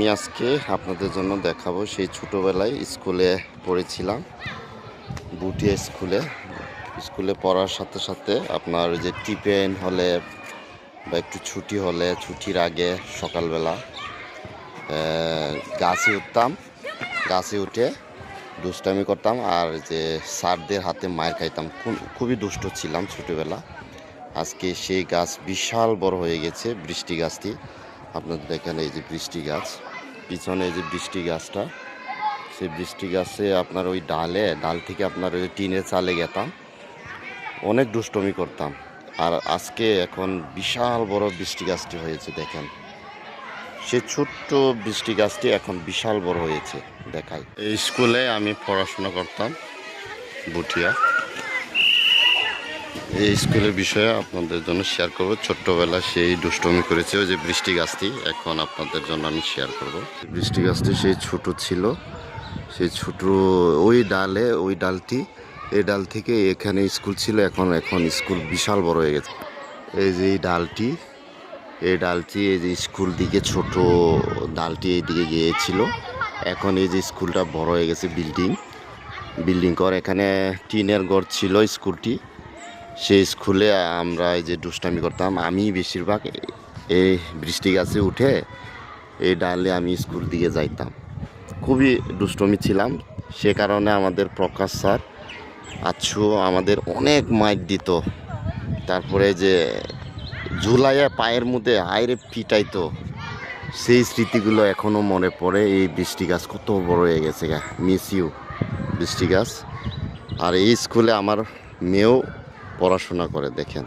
আমি আজকে আপনাদের জন্য দেখাবো সেই ছোটোবেলায় স্কুলে পড়েছিলাম বুটিয়া স্কুলে। স্কুলে পড়ার সাথে সাথে আপনার যে টিফিন হলে বা একটু ছুটি হলে, ছুটির আগে সকালবেলা গাছে উঠতাম। গাছে উঠে দুষ্টামি করতাম আর যে স্যারদের হাতে মায়ের খাইতাম। খুবই দুষ্ট ছিলাম ছোটোবেলা। আজকে সেই গাছ বিশাল বড় হয়ে গেছে বৃষ্টি গাছটি। আপনাদের দেখেন এই যে বৃষ্টি গাছ। পিছনে যে বৃষ্টি গাছটা, সেই বৃষ্টি গাছে আপনার ওই ডালে, ডাল থেকে আপনার ওই টিনের চালে গেতাম। অনেক দুষ্টমি করতাম। আর আজকে এখন বিশাল বড় বৃষ্টি গাছটি হয়েছে, দেখেন। সে ছোট্ট বৃষ্টি গাছটি এখন বিশাল বড় হয়েছে এই স্কুলে আমি পড়াশোনা করতাম, বুটিয়া। এই স্কুলের বিষয়ে আপনাদের জন্য শেয়ার করব। ছোট্টবেলা সেই দুষ্টমি করেছে ওই যে বৃষ্টি গাছটি। এখন আপনাদের জন্য আমি শেয়ার করব। বৃষ্টি গাছটি সেই ছোট ছিল। সেই ছোট ওই ডালে, ওই ডালটি, এই ডাল থেকে এখানে স্কুল ছিল। এখন এখন স্কুল বিশাল বড় হয়ে গেছে। এই যে এই ডালটি এই ডালটি এই যে স্কুল দিকে ছোট ডালটি এই দিকে গিয়েছিল। এখন এই যে স্কুলটা বড় হয়ে গেছে বিল্ডিং। বিল্ডিং কর, এখানে টিনের ঘর ছিল স্কুলটি। সেই স্কুলে আমরা এই যে দুষ্টামি করতাম, আমি বেশিরভাগ এই বৃষ্টি গাছে উঠে এই ডালে আমি স্কুল দিকে যাইতাম। খুবই দুষ্টমি ছিলাম। সে কারণে আমাদের প্রকাশ স্যার আচ্ছু আমাদের অনেক মাইট দিত। তারপরে যে ঝুলাইয়া পায়ের মধ্যে আইরে পিটাইতো সেই স্মৃতিগুলো এখনও মনে পড়ে। এই বৃষ্টি গাছ কত বড় হয়ে গেছে গা। মিস ইউ বৃষ্টি গাছ। আর এই স্কুলে আমার মেয়েও পড়াশোনা করে, দেখেন।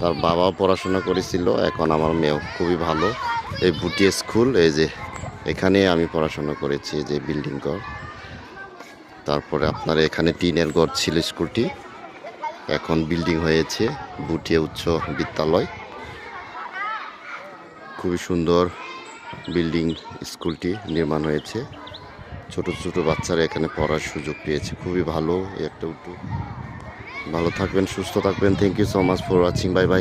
তার বাবাও পড়াশোনা করেছিল, এখন আমার মেয়েও খুবই ভালো। এই বুটি স্কুল, এই যে এখানে আমি পড়াশোনা করেছি যে বিল্ডিং ঘর। তারপরে আপনার এখানে টিনের ঘর ছিল স্কুলটি। এখন বিল্ডিং হয়েছে বুটিয়া উচ্চ বিদ্যালয়। খুবই সুন্দর বিল্ডিং স্কুলটি নির্মাণ হয়েছে। ছোট ছোট বাচ্চারা এখানে পড়ার সুযোগ পেয়েছে, খুবই ভালো, একটা উদ্যোগ ভালো থাকবেন সুস্থ থাকবেন। Thank you so much for watching bye bye